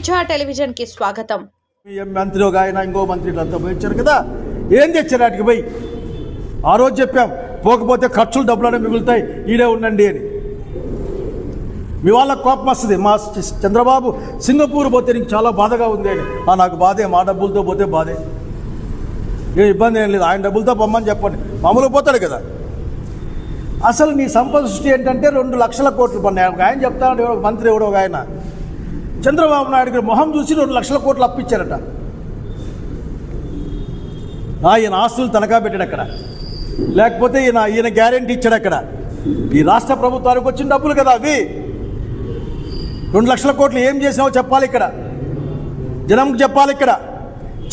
మిర్జా టెలివిజన్కి స్వాగతం. మంత్రి ఒక ఆయన ఇంకో మంత్రి అంతా పోయించారు కదా ఏం తెచ్చారు వాటికి పోయి? ఆ రోజు చెప్పాం పోకపోతే ఖర్చులు డబ్బులనే మిగులుతాయి ఈడే ఉండండి అని. మీ వాళ్ళ కోపం వస్తుంది మా చ- చంద్రబాబు సింగపూర్ పోతే నీకు చాలా బాధగా ఉంది అని. ఆ నాకు బాధే మా డబ్బులతో పోతే బాధే. ఏ ఇబ్బంది ఏం లేదు ఆయన డబ్బులతో పొమ్మని చెప్పండి. మామూలుగా పోతాడు కదా. అసలు నీ సంపద సృష్టి ఏంటంటే రెండు లక్షల కోట్లు పన్నాయి ఆయన చెప్తాడు మంత్రి ఎవడో ఒక ఆయన. చంద్రబాబు నాయుడు మొహం చూసి రెండు లక్షల కోట్లు అప్పించారట ఆయన ఆస్తులు తనఖా పెట్టాడు అక్కడ. లేకపోతే ఈయన ఈయన గ్యారెంటీ ఇచ్చాడు అక్కడ. ఈ రాష్ట్ర ప్రభుత్వానికి వచ్చిన డబ్బులు కదా అవి. రెండు లక్షల కోట్లు ఏం చేసినావో చెప్పాలి ఇక్కడ. జనంకి చెప్పాలి ఇక్కడ.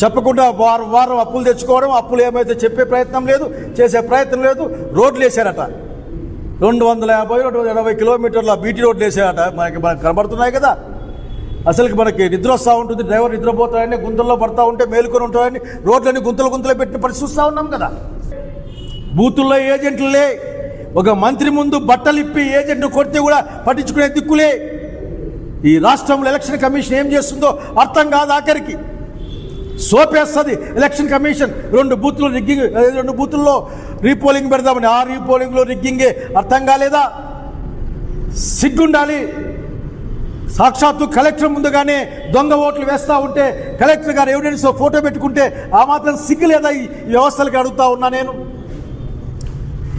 చెప్పకుండా వారం వారం అప్పులు తెచ్చుకోవడం అప్పులు ఏమైతే చెప్పే ప్రయత్నం లేదు చేసే ప్రయత్నం లేదు రోడ్లు వేసారట రెండు వందల యాభై రెండు వందల ఎనభై కిలోమీటర్ల బీటీ రోడ్లు వేసారట మనకి మనకు కనబడుతున్నాయి కదా. అసలుకి మనకి నిద్ర వస్తూ ఉంటుంది డ్రైవర్ నిద్రపోతాడని గుంతల్లో పడతా ఉంటే మేలుకొని ఉంటాడని రోడ్లన్నీ గుంతలు గుంతలు పెట్టిన పరిస్థితి చూస్తూ ఉన్నాం కదా. బూతుల్లో ఏజెంట్లే ఒక మంత్రి ముందు బట్టలు ఇప్పి ఏజెంట్ను కొడితే కూడా పట్టించుకునే దిక్కులే. ఈ రాష్ట్రంలో ఎలక్షన్ కమిషన్ ఏం చేస్తుందో అర్థం కాదు ఆఖరికి. సోపేస్తుంది ఎలక్షన్ కమిషన్. రెండు బూత్లు రిగ్గింగ్ రెండు బూతుల్లో రీపోలింగ్ పెడదామని ఆ రీపోలింగ్లో రిగ్గింగే అర్థం కాలేదా? సిగ్గుండాలి. సాక్షాత్తు కలెక్టర్ ముందుగానే దొంగ ఓట్లు వేస్తూ ఉంటే కలెక్టర్ గారు ఎవిడెన్స్ ఫోటో పెట్టుకుంటే ఆ మాత్రం సిగ్గు లేదా ఈ వ్యవస్థలకు అడుగుతా ఉన్నా నేను.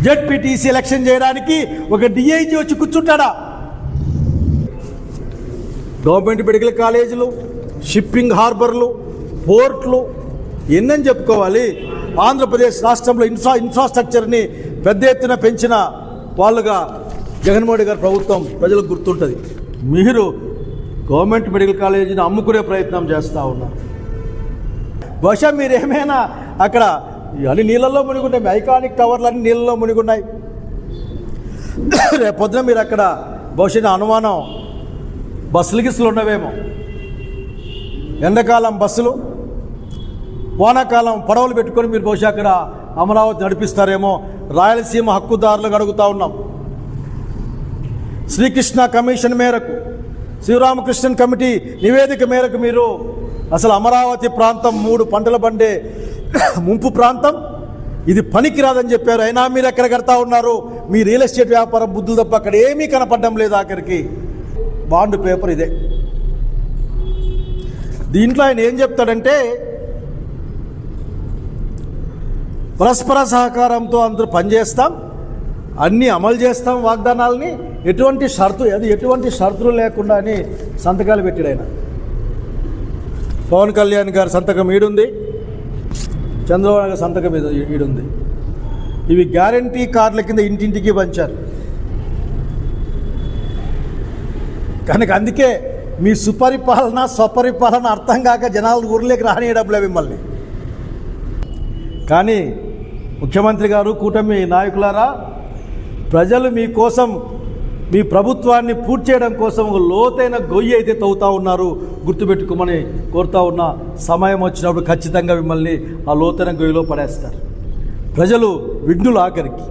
జెడ్పీటీసీ ఎలక్షన్ చేయడానికి ఒక డిఐజీ వచ్చి కూర్చుంటాడా? గవర్నమెంట్ మెడికల్ కాలేజీలు షిప్పింగ్ హార్బర్లు పోర్ట్లు ఎన్నని చెప్పుకోవాలి? ఆంధ్రప్రదేశ్ రాష్ట్రంలో ఇన్ఫ్రా ఇన్ఫ్రాస్ట్రక్చర్ని పెద్ద ఎత్తున పెంచిన వాళ్ళుగా జగన్మోహన్ గారి ప్రభుత్వం ప్రజలకు గుర్తుంటుంది. మీరు గవర్నమెంట్ మెడికల్ కాలేజీని అమ్ముకునే ప్రయత్నం చేస్తూ ఉన్నారు. బహుశా మీరు ఏమైనా అక్కడ అన్ని నీళ్ళల్లో మునిగున్నాయి ఐకానిక్ టవర్లు అన్ని నీళ్ళలో మునిగున్నాయి. రేపొద్దున మీరు అక్కడ బహుశా అనుమానం బస్సులు గిస్సులు ఉండవేమో. ఎండాకాలం బస్సులు వానాకాలం పడవలు పెట్టుకొని మీరు బహుశా అక్కడ అమరావతి నడిపిస్తారేమో. రాయలసీమ హక్కుదారులకు అడుగుతా ఉన్నాం. శ్రీకృష్ణ కమిషన్ మేరకు శ్రీరామకృష్ణన్ కమిటీ నివేదిక మేరకు మీరు అసలు అమరావతి ప్రాంతం మూడు పంటలు పండే ముంపు ప్రాంతం. ఇది పనికిరాదని చెప్పారు. అయినా మీరు ఎక్కడ కడతా ఉన్నారు? మీ రియల్ ఎస్టేట్ వ్యాపారం బుద్ధులు తప్ప అక్కడ ఏమీ కనపడడం లేదు ఆఖరికి. బాండ్ పేపర్ ఇదే. దీంట్లో ఆయన ఏం చెప్తాడంటే పరస్పర సహకారంతో అందరూ పనిచేస్తాం. అన్నీ అమలు చేస్తాం వాగ్దానాలని. ఎటువంటి షరతు అది ఎటువంటి షరతులు లేకుండా అని సంతకాలు పెట్టాడు ఆయన పవన్ కళ్యాణ్ గారి సంతకం ఈడుంది. చంద్రబాబు గారి సంతకం ఇది ఈడుంది. ఇవి గ్యారంటీ కార్డుల కింద ఇంటింటికి పంచారు. కనుక అందుకే మీ సుపరిపాలన స్వపరిపాలన అర్థం కాక జనాలు ఊర్లోకి రానియడంలే మిమ్మల్ని. కానీ ముఖ్యమంత్రి గారు కూటమి నాయకులారా ప్రజలు మీకోసం మీ ప్రభుత్వాన్ని పూర్తి చేయడం కోసం ఒక లోతైన గొయ్యి అయితే తవ్వుతూ ఉన్నారు. గుర్తుపెట్టుకోమని కోరుతా ఉన్న సమయం వచ్చినప్పుడు ఖచ్చితంగా మిమ్మల్ని ఆ లోతైన గొయ్యిలో పడేస్తారు. ప్రజలు విఘ్నులు ఆఖరికి.